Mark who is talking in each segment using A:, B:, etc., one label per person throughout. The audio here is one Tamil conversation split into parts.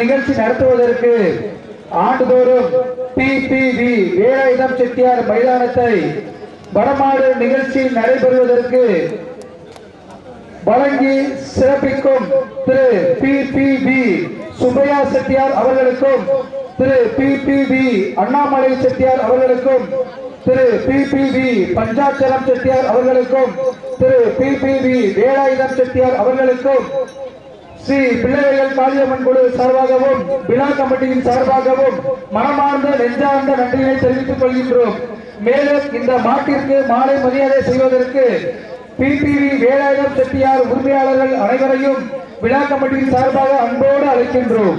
A: நிகழ்ச்சி நடத்துவதற்கு ஆண்டுதோறும் பிபிவி வேலாயுதம் செட்டியார் மைதானத்தை வடமாடு நிகழ்ச்சி நடைபெறுவதற்கு வழங்கி சிறப்பிக்கும் திரு பி பி சுப்பையா செட்டியார் அவர்களுக்கும் திரு பி பி அண்ணாமலை செட்டியார் அவர்களுக்கும் திரு பி பி பஞ்சாச்சலம் செட்டியார் அவர்களுக்கும் திரு P P V Velayutham Chettiar அவர்களுக்கும் ஸ்ரீ பிள்ளைகள் காளியம்மன் குழு சார்பாகவும் விழா கமிட்டியின் சார்பாகவும் மனமார்ந்த நெஞ்சார்ந்த நன்றியை தெரிவித்துக் கொள்கின்றோம். மேலும் இந்த மாட்டிற்கு மாலை மரியாதை செய்வதற்கு பிபிவி வேலாயுதம் செட்டியார் உரிமையாளர்கள் அனைவரையும் விழா கமிட்டியின் சார்பாக அன்போடு அழைக்கின்றோம்.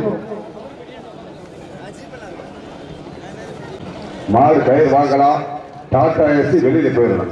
B: மாடு கயிறு வாங்கலாம். டாடா ஏசி வெளியில்
C: போயிடலாம்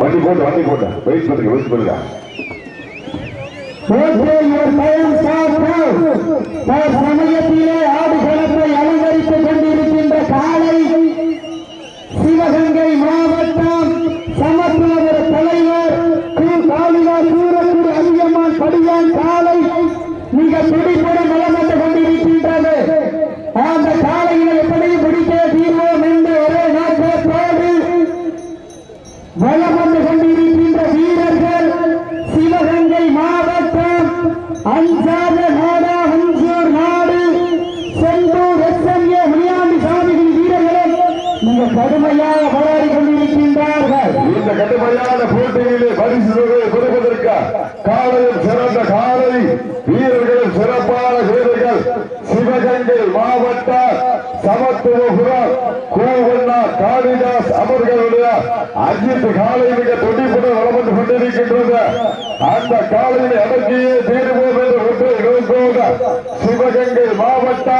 B: வண்டி போட்டு வண்டி போட்டு வெயிட் பண்ணுங்க வெயிட் பண்ணுங்க
A: சமயத்திலே ஆடுகளத்தை சிவகங்கை மாவட்டம் அஞ்சாத நாடா அஞ்சூர் நாடு. Sendur S M A Muniyandi சாமிகள் வீரர்களும் மிக கடுமையாக போராடி கொண்டிருக்கின்றார்கள்.
B: இந்த கடுமையான போட்டிகளிலே பரிசு தொகையை கொடுப்பதற்கு காலையில் சிறந்த காலை வீரர்களும் சிறப்பான வீரர்கள் சிவகங்கை மாவட்ட சமத்துவபுரம் கூவண்ணா காளிதாஸ் அவர்களுடைய அஜித் காலை மிக துடிப்புடன் வளர்ந்து கொண்டிருக்கின்றது. அந்த காலையில் அடக்கியே தீர்வோம் என்று ஒன்றை நோக்கோடு சிவகங்கை மாவட்ட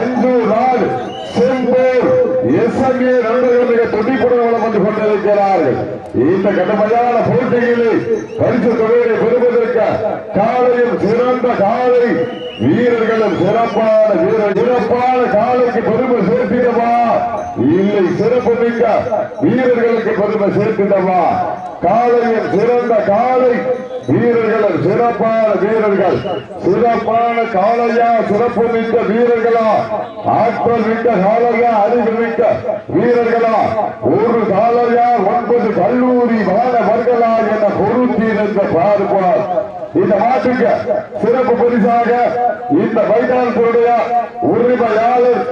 B: ஐந்து நாள் செம்பூர். எஸ்எம்ஏ நண்பர்கள் மிக துடிப்புடன் வளம் வந்து கொண்டிருக்கிறார்கள். இந்த கடுமையான போட்டிகளில் பரிசு தொகையை பெறுவதற்கு காலையில் சிறந்த காலை வீரர்களும் சிறப்பான வீரர் சிறப்பான காலைக்கு பெருமை சேர்த்திடவா? இல்லை சிறப்பு மிக்க வீரர்களுக்கு பெருமை சேர்த்திடவா? காலையில் சிறந்த காலை வீரர்கள் சிறப்பான வீரர்கள். சிறப்பான காலையா சிறப்பு மிக்க வீரர்களா. ஆற்றல் மிக்க காலையா அறிவு மிக்க வீரர்களா. ஒரு காலையா ஒன்பது கல்லூரி மாணவர்களா என பொருத்தீர்ந்த பார்ப்பார். இந்த மாட்டுக்கு சிறப்பு பரிசாக இந்த மைதானத்தினுடைய உரிமையாளர்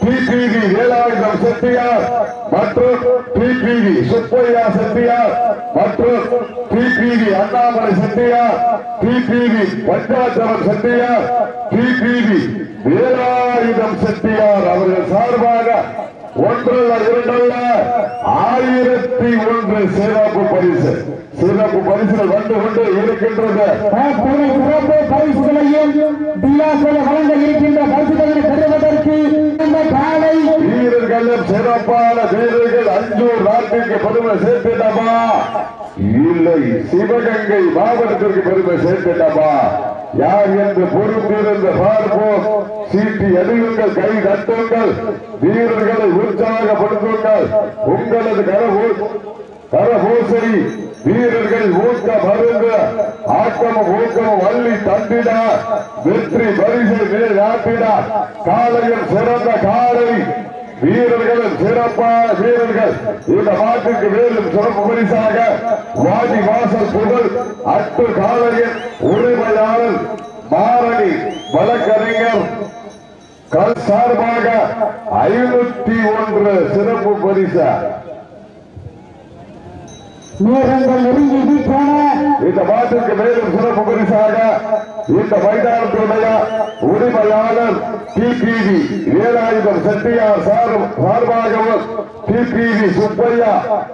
B: டிபிவி வேலாயுதம் செட்டியார். மற்றும் T P V Subbiah Chettiar. மற்றும் T P V Annamalai Chettiar. T P V Panchacharam Chettiar. T P V Velayudham Chettiar. அவர்கள் சார்பாக ஒன்றல்ல இரண்டல்ல. ஆயிரத்தி ஒன்று சிறப்பு பரிசு. சிறப்பு பரிசுகள் வந்து கொண்டு இருக்கின்றது.
A: சிறப்பு பரிசுகளையும் வழங்க இருக்கின்ற பரிசுகளை பெறுவதற்கு இந்த காலை
B: வீரர்களும் சிறப்பான வீரர்கள் அஞ்சூர் நாட்டுக்கு பெருமை சேர்த்திடமா இல்லை சிவகங்கை மாவட்டத்திற்கு பெருமை சேர்த்திடமா யார் என்று பொறுப்பிருந்து பார்ப்போம். சீட்டி அடியுங்கள் கை தட்டுங்கள். வீரர்களை உற்சாகப்படுத்துங்கள். உங்களது கரபூ கரபூசரி வீரர்கள் ஊக்க மருந்து ஆக்கமும் ஊக்கமும் வள்ளி தந்திட. வெற்றி பரிசை மேல் நாட்டிட காலையில் சிறந்த காலை. வீரர்கள் சிறப்பான வீரர்கள். இந்த நாட்டுக்கு மேலும் சிறப்பு பரிசாக வாஜி வாசல் புகழ் அட்டு காலையின் உரிமையாளர் மாரணி வழக்கறிஞர். கல் சார்பாக ஐநூத்தி ஒன்று சிறப்பு பரிசு.
A: நேரங்கள் நெருங்கி
B: இந்த மாட்டுக்கு மேலும் சிறப்பு பரிசாக இந்த மைதானத்துடைய உரிமையாளர் T P V Velayudham Chettiar sir சார்பாகவும் T P V Subbiah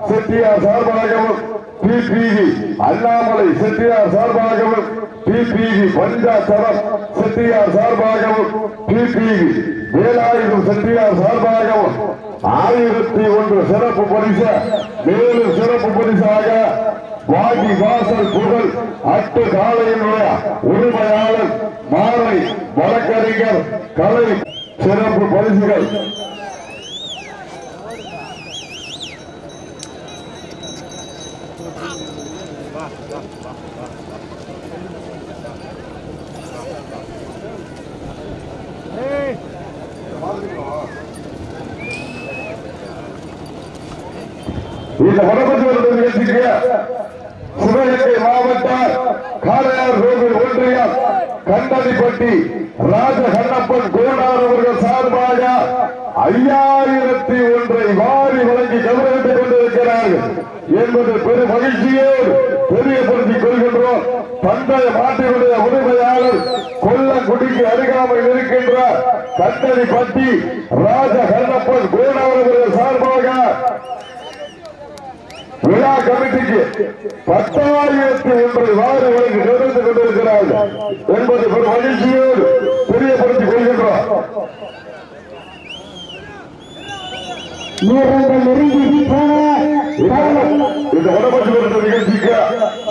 B: Chettiar சார்பாகவும் டிபிவி அண்ணாமலை செட்டியார் சார்பாகவும் டிபிவி பஞ்சாசரம் செட்டியார் சார்பாகவும் டிபிவி வேலாயுதம் செட்டியார் சார்பாகவும் ஆயிரத்தி ஒன்று சிறப்பு பரிசு மேலும் சிறப்பு பரிசாக வாடி வாசல் புகழ் அட்டு காலையினுடைய உரிமையாளர் மாலை வழக்கறிஞர் கலை சிறப்பு பரிசுகள். இந்த வடபத்து நிகழ்ச்சிக்கு சிவகங்கை மாவட்ட காளையார் கோவில் ஒன்றியம் கண்டதிப்பட்டி ராஜ கண்ணப்பன் கோடார் அவர்கள் சார்பாக ஐயாயிரத்தி ஒன்றை வாரி வழங்கி கௌரவித்துக் கொண்டிருக்கிறார்கள் என்பது பெரும் மகிழ்ச்சியோடு தெரியப்படுத்திக் கொள்கின்றோம். பந்தய மாட்டினுடைய உரிமையாளர் கொல்லங்குடிக்கு அருகாமையில் இருக்கின்ற கண்டதிப்பட்டி ராஜ கண்ணப்பன் கோனார் அவர்கள் சார்பாக விழா கமிட்டிக்கு பத்தாயிரத்தி ஒன்றை வாரி வழங்கி நிறுத்தி கொண்டிருக்கிறார்கள் என்பது பெரும் மகிழ்ச்சியோடு தெரியப்படுத்திக் கொள்கின்றோம். இந்த வடபட்டு நிகழ்ச்சிக்கு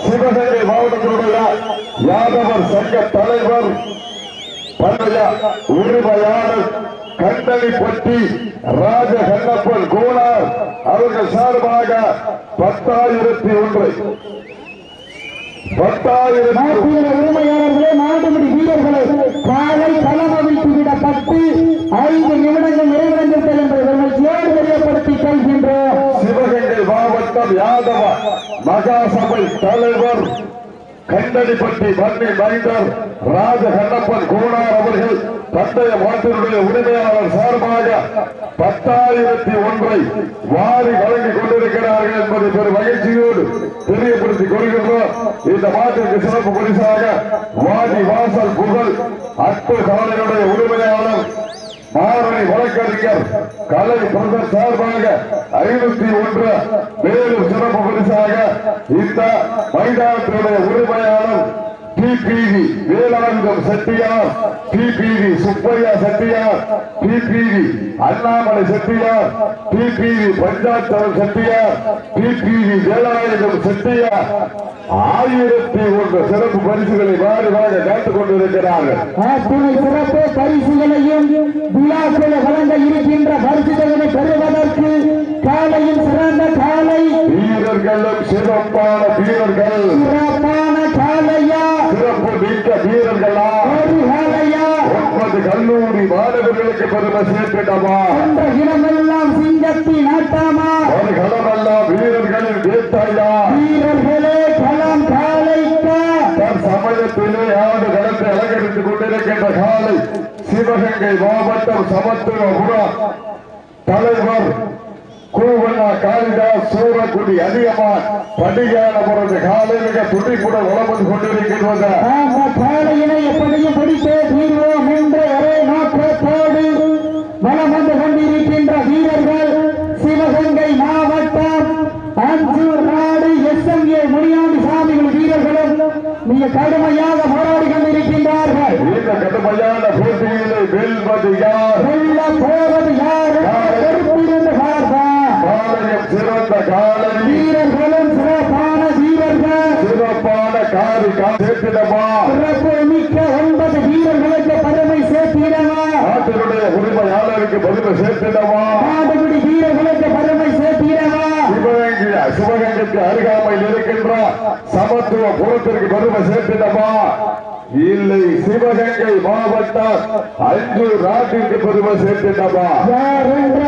B: சிவகங்கை மாவட்டத்தினுடைய யாதவர் சங்க தலைவர் பண்டைய உரிமையாளர் கண்டனிப்பட்டி ராஜ கண்ணப்பன் கோனார் அவர்கள் சார்பாக பத்தாயிரத்தி ஒன்றை. பத்தாயிரத்தி
A: உரிமையாளர்களே நாடுபடி வீரர்களே காலை களம் அவிழ்த்து விடப்பட்டு ஐந்து நிமிடங்கள் நிறைவடைந்திருக்கிறது என்பதை மகிழ்ச்சியோடு தெரியப்படுத்தி கொள்கின்றோம்.
B: சிவகங்கை மாவட்டம் யாதவ மகாசபை தலைவர் கண்டடிப்பட்டி மண்ணி மைந்தர் ராஜ கண்ணப்பன் கோனார் அவர்கள் பந்தய மாட்டினுடைய உரிமையாளர் சார்பாக பத்தாயிரத்தி ஒன்றை வாரி வழங்கிக் கொண்டிருக்கிறார்கள் என்பதை பெரும் மகிழ்ச்சியோடு தெரியப்படுத்திக் கொள்கின்றோம். இந்த மாட்டிற்கு சிறப்பு பரிசாக வாடி வாசல் புகழ் அற்பு காலையினுடைய உரிமையாளர் மாரணி வழக்கறிஞர் கலை பிரதர் சார்பாக ஐநூத்தி ஒன்று மேலும் சிறப்பு பரிசாக இந்த மைதானத்தினுடைய உரிமையாளர் T P V Velayudham Chettiar T P V Subbiah Chettiar T P V Annamalai Chettiar T P V Panchachalam Chettiar T P V Velayudham Chettiar. ஆயிரத்தி ஒன்று சிறப்பு பரிசுகளை வாரி வாங்க காத்துக் கொண்டிருக்கிறார்கள்.
A: சிறப்பு பரிசுகளையும் விழாக்களை வழங்க இருக்கின்ற பரிசுகளை பெறுவதற்கு காலையும் சிறந்த காலை
B: வீரர்களும் சிறப்பான வீரர்கள்.
A: சிறப்பான
B: மிக்க வீரர்களா? ஒன்பது கல்லூரி மாணவர்களுக்கு பெருமை சேர்த்திடமா
A: என்ற இனமெல்லாம் சிங்கத்தின் ஆட்டாமா?
B: ஒரு களமெல்லாம் வீரர்களின் வேட்டையா
A: வீரர்களே களம் காலைக்கா?
B: தன் சமயத்திலே ஆண்டு களத்தை அலங்கரித்துக் கொண்டிருக்கின்ற காலை சிவகங்கை மாவட்டம் சமத்துவபுரம் தலைவர் கூவண்ணா காளிதாஸ் சூரக்குடி அதிகமான் படிகானபுரத்து காலை மிக துடிப்புடன் வளர்ந்து கொண்டிருக்கின்றது.
A: காலையினை எப்படியும் பிடித்தே தீர்வோம் என்ற ஒரே நோக்கத்தோடு வலம் வந்து கொண்டிருக்கின்ற வீரர்கள் சிவகங்கை மாவட்டம் அஞ்சூர் நாடு எஸ் எம் ஏ முனியாண்டி சாமிகள் வீரர்களும் மிக கடுமையாக போராடி கொண்டிருக்கின்றார்கள்.
B: இந்த கடுமையான போட்டியிலே வெல்வது யார்
A: வெல்ல போவது யார் பொறுப்பிருந்து பார்ப்பா
B: காலையும் சிறந்த காலை
A: வீரர்களும் சிறப்பான வீரர்கள்
B: சிறப்பான காரி சேர்த்திடமா
A: சிறப்பு மிக்க ஒன்பது வீரர்களுக்கு பெருமை சேர்த்திடவா?
B: நாட்டினுடைய உரிமையாளருக்கு பதிவு சேர்த்திடமா
A: நாடுபிடி வீரர்களுக்கு பெருமை சேர்த்திடவா?
B: சிவகங்கை சிவகங்கைக்கு அருகாமையில் இருக்கின்ற சமத்துவ புறத்திற்கு பெருமை சேர்த்திடமா இல்லை சிவகங்கை மாவட்டம் அஞ்சூர் நாட்டிற்கு பெருமை சேர்த்திடமா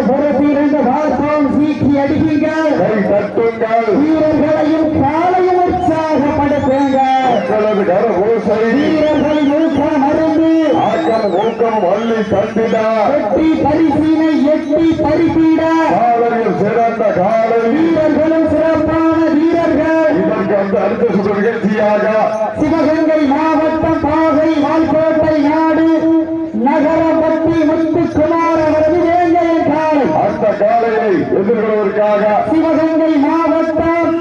A: பொறுப்பிருந்த பார்ப்போம் சீக்கி அடிக்குங்கள்
B: கை தட்டுங்கள்.
A: வீரர்களையும் காலையும்
B: மக்களது கர ஓசை.
A: வீரர்களின் ஊக்கம் மருந்து
B: ஆக்கம் ஊக்கம் வள்ளி தண்டிட
A: எட்டி பரிசீனை எட்டி பரிசீட
B: காலையில் சிறந்த காலை.
A: வீரர்களும் சிறப்பான வீரர்கள்.
B: இதற்கு அந்த அடுத்த சுற்று நிகழ்ச்சியாக.
A: சிவகங்கை மாவட்டம் பாகை வால்கோட்டை நாடு நகரப்பட்டி முத்துக்குமார் அவரது வேங்கையன் காலை.
B: அந்த காலையை எதிர்கொள்வதற்காக
A: சிவகங்கை மாவட்டம்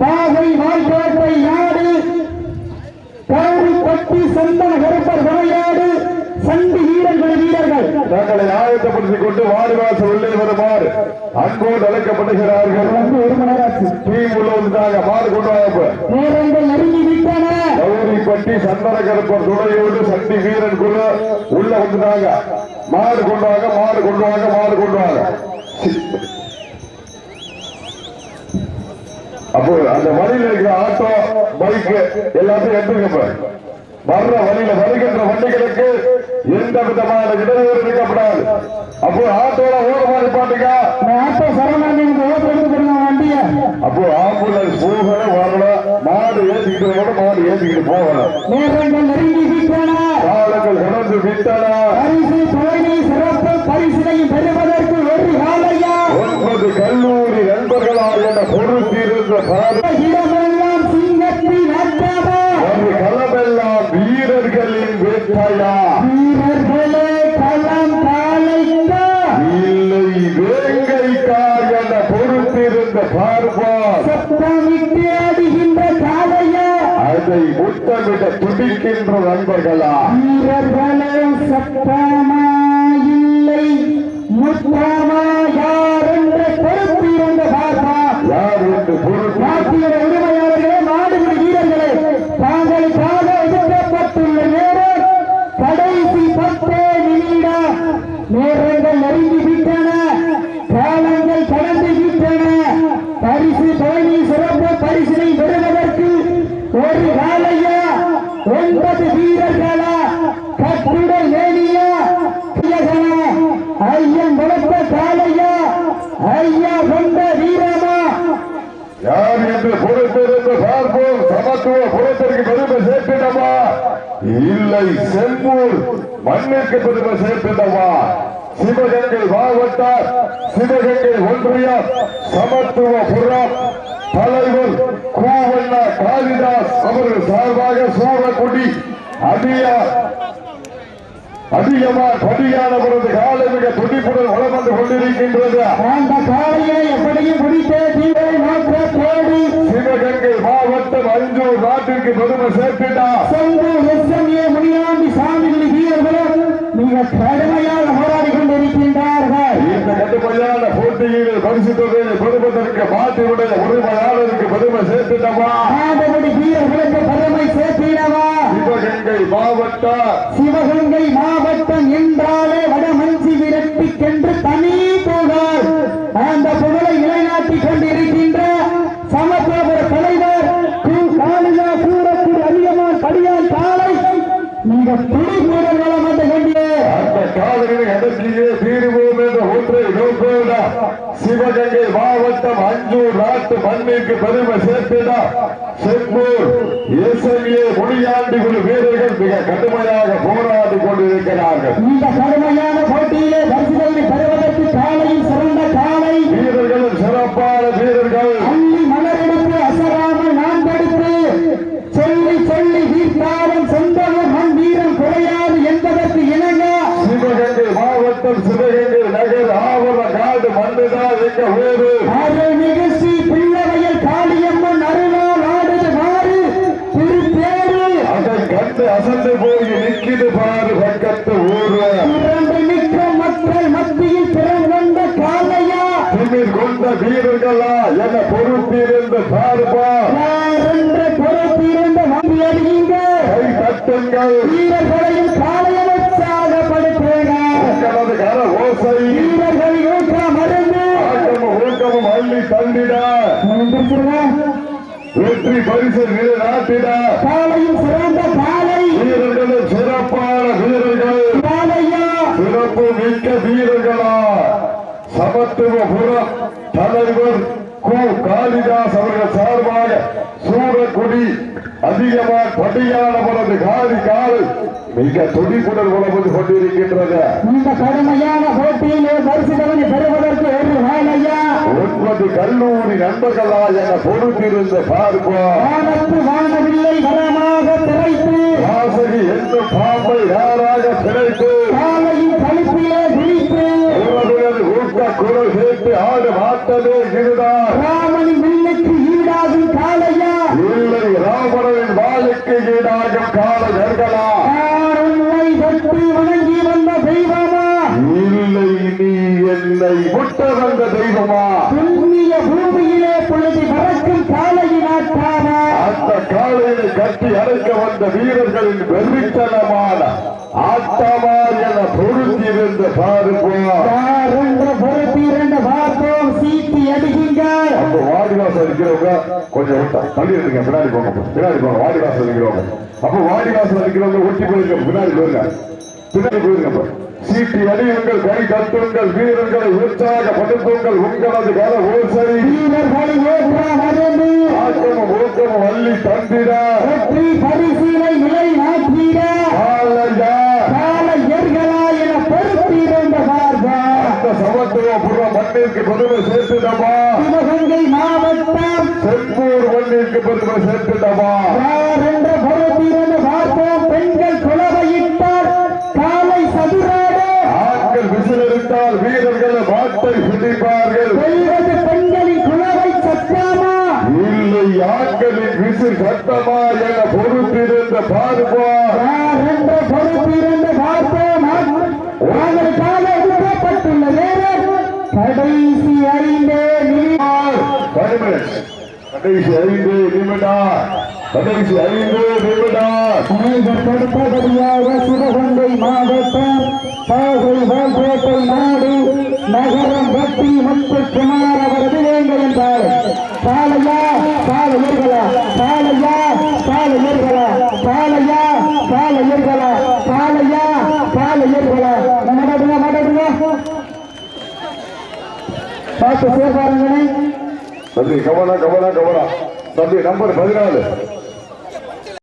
A: பாகை வால்கோட்டை நாடு கௌரிப்பட்டி சந்தன கருப்பர் விளையாடு சண்டி வீரர்கள் வீரர்கள்
B: தங்களை ஆயத்தப்படுத்திக் கொண்டு வாடிவாசல் உள்ளே வருமாறு அன்போடு அழைக்கப்படுகிறார்கள். டீம் உள்ள வந்துட்டாங்க மாடு கொண்டு கௌரிப்பட்டி சந்தன கருப்பர் துணையோடு சக்தி வீரன் குழு உள்ள வந்துட்டாங்க மாடு கொண்டு வாங்க மாடு கொண்டு வாங்க மாடு கொண்டு வாங்க அப்போ அந்த வழியில இருக்கிற ஆட்டோ பைக் எல்லாத்தையும் எடுத்துங்க பாரு. வர்ற வழியில வருகின்ற வண்டிகளுக்கு எந்த விதமான இடையூறு இருக்கப்படாது அப்போ ஆட்டோல ஓரமா நிப்பாட்டுங்க
A: இந்த ஆட்டோ சரவணன் ஓட்டு போடுங்க வண்டிய.
B: அப்போ ஆம்புலன்ஸ் போகணும் வரணும். மாடு ஏற்றிக்கிட்டு வரணும் மாடு ஏற்றிக்கிட்டு போகணும்.
A: நேரங்கள் நெருங்கி விட்டன.
B: காலங்கள் கடந்து விட்டன.
A: பரிசு துறையை சிறப்பு பரிசினையும் பெறுவதற்கு ஒரு காலையா
B: ஒன்பது கல்லூரி நண்பர்களாக என பொறுத்திருந்த
A: இடமெல்லாம் சிங்கத்தின்
B: ஒரு களமெல்லாம் வீரர்களின் வேட்டையா? முத்தமிட துடிக்கின்ற நண்பர்களா
A: வீரர்களே சத்தமா இல்லை முத்தமா யார் என்ற பொறுப்பிருந்த பார்ப்பா
B: யார் என்று பொறுப்பு
A: நாட்டிய உரிமையாளர்களே நாடுபடி வீரர்களே தாங்களுக்காக ஒதுக்கப்பட்டுள்ள நேரம் கடைசி பத்தே நிமிடம் நேரங்கள் நெருங்கி விட்டன காலங்கள் கடந்து விட்டன பரிசு தோல்வி சிறப்பு பரிசினை பெறுவதற்கு ஒரு காலையா ஒன்பது வீரர்களா கட்டுடல் மேனியா ஐயகனா ஐயன் வளர்த்த காலையா ஐயா கொண்ட வீரமா
B: யார் என்று பொறுத்திருந்து பார்ப்போம் குலத்திற்கு பெருமை சேர்க்கின்றமா இல்லை செம்பூர் மண்ணிற்கு பெருமை சேர்க்கின்றமா சிவகங்கை மாவட்டம் சிவகங்கை ஒன்றியம் சமத்துவ புறம் தலைவர் கூவண்ணா காளிதாஸ் அவர்கள் சார்பாக சூரக்குடி அதிகார் அதிகமா படியானவரது காலை மிக துடிப்புடன் வளம் வந்து கொண்டிருக்கின்றது.
A: அந்த காளையை எப்படியும் பிடித்தே தீவை மாற்ற தேடி
B: சிவகங்கை மாவட்டம் அஞ்சூர் நாட்டிற்கு பெருமை சேர்த்திட்டா.
A: சொந்த எஸ்எம்ஏ முனியாண்டி சாமிகள் வீரர்களும் மிக கடுமையாக போராடி கொண்டிருக்கின்றார்கள்.
B: இந்த கடுமையான பரிசு தொகையை பெறுவதற்கு மாட்டினுடைய உரிமையாளருக்கு பெருமை
A: பெருமை சேர்த்திடவா
B: சிவகங்கை மாவட்டம்.
A: சிவகங்கை மாவட்டம் என்றாலே வடமஞ்சி விரட்டிக்கென்று தனி புகழ் அந்த புகழை நிலைநாட்டிக் கொண்டிருக்கின்ற சமத்துவபுர தலைவர் கு. காளியா சூரக்குடி அதிகமான் படியான் காலை மிக துடிப்புடன் வளம் வந்து கொண்டே
B: அந்த காதலினை அடக்கியே தீருவோம் என்ற ஒன்றை நோக்கோட சிவகங்கை மாவட்டம் அஞ்சூர் நாட்டு மண்ணிற்கு பெருமை சேர்த்திடா செம்பூர் எஸ்எம்ஏ முனியாண்டி குழு வீரர்கள் மிக கடுமையாக போராடி கொண்டிருக்கிறார்கள்.
A: இந்த கடுமையான போட்டியிலே பரிசுகளை பெறுவதற்கு காலையில் சிறந்த காலை.
B: வீரர்களும் சிறப்பான வீரர்கள்.
A: அள்ளி மலரெடுத்து அசராமல் நான் தடுத்து. சொல்லி சொல்லி வீர்த்தாலும் சொந்தமும் மண் வீரம் குறையாது என்பதற்கு இணங்க.
B: சிவகங்கை மாவட்டம் الشهور حرام পিতা மிக துடிப்புடன் உழவு கொண்டிருக்கின்றது.
A: இந்த கடுமையான போட்டியிலே பரிசுதவனை பெறுவதற்கு ஒரு வேலையா?
B: ஒன்பது கல்லூரி நண்பர்களா என பொறுத்திருந்து பார்ப்போம்.
A: வானத்து வானவில்லை வரமாக திரைத்து.
B: வாசகி என்னும் பாம்பை யாராக பிழைத்து அந்த காலையை கட்டி அடைக்க வந்த வீரர்களின் வெறித்தனமான ஆட்டமா என பொருந்திருந்து பார்ப்போம்
A: பார்ப்போம். சீட்டி அடியுங்கள்.
B: அப்ப வாடிவாசல் இருக்கிறவங்க கொஞ்சம் தள்ளி இருங்க பின்னாடி போங்க பின்னாடி போங்க வாடிவாசல் இருக்கிறவங்க. அப்ப வாடிவாசல் இருக்கிறவங்க ஒட்டி போயிருங்க பின்னாடி போயிருங்க பின்னாடி போயிருங்க. சீட்டி அடியுங்கள் கை தட்டுங்கள் வீரர்களை உற்சாகப்படுத்துங்கள் உங்களது கர ஓசை. ஆக்கமும் ஊக்கமும் வள்ளி தந்திட.
A: பரிசீலை நிலை மாற்றிட.
B: சமத்துவபுரம் மண்ணிற்கு பெருமை சேர்த்துடமா
A: சிவகங்கை மாவட்டம்.
B: செம்பூர் மண்ணிற்கு பெருமை சேர்த்துடமா
A: யார் என்ற பொறுப்பீரென்று பார்ப்போம் பெண்கள் குலவையிட்டார் காலை சதுராடு
B: ஆட்கள் விசிலெடுத்தால் வீரர்கள் மாட்டை பிடிப்பார்கள்
A: வெல்வது பெண்களின் குலவை சத்தாமா
B: இல்லை ஆட்களின் விசில் சத்தமா என பொறுத்திருந்த பார்ப்பார்
A: யார் என்ற பொறுப்பீரென்று பார்ப்போம் அவர்களுக்காக ஒதுக்கப்பட்டுள்ள நேரம் கடைசி ஐந்தே நிமிடம்
B: பதினெட்டு. கடைசி ஐந்து நிமிடம் கடைசி ஐந்து நிமிடம்
A: அனைவருப்படுத்தபடியாக சிவகங்கை மாவட்டம் பாகை வால்கோட்டை நாடு நகரம் பக்தி மற்றும் குமார் அவரது வேங்கை என்றார் சாலையா சாலையர்களா சாலையா சாலையர்களா சாலையா சாலையர்களா சாலையா சாலையர்களா நடடுங்க நடடுங்க பார்த்து சேபாருங்களே
B: தம்பி கவலா கவலா கவலா. தம்பி நம்பர் பதினாலு.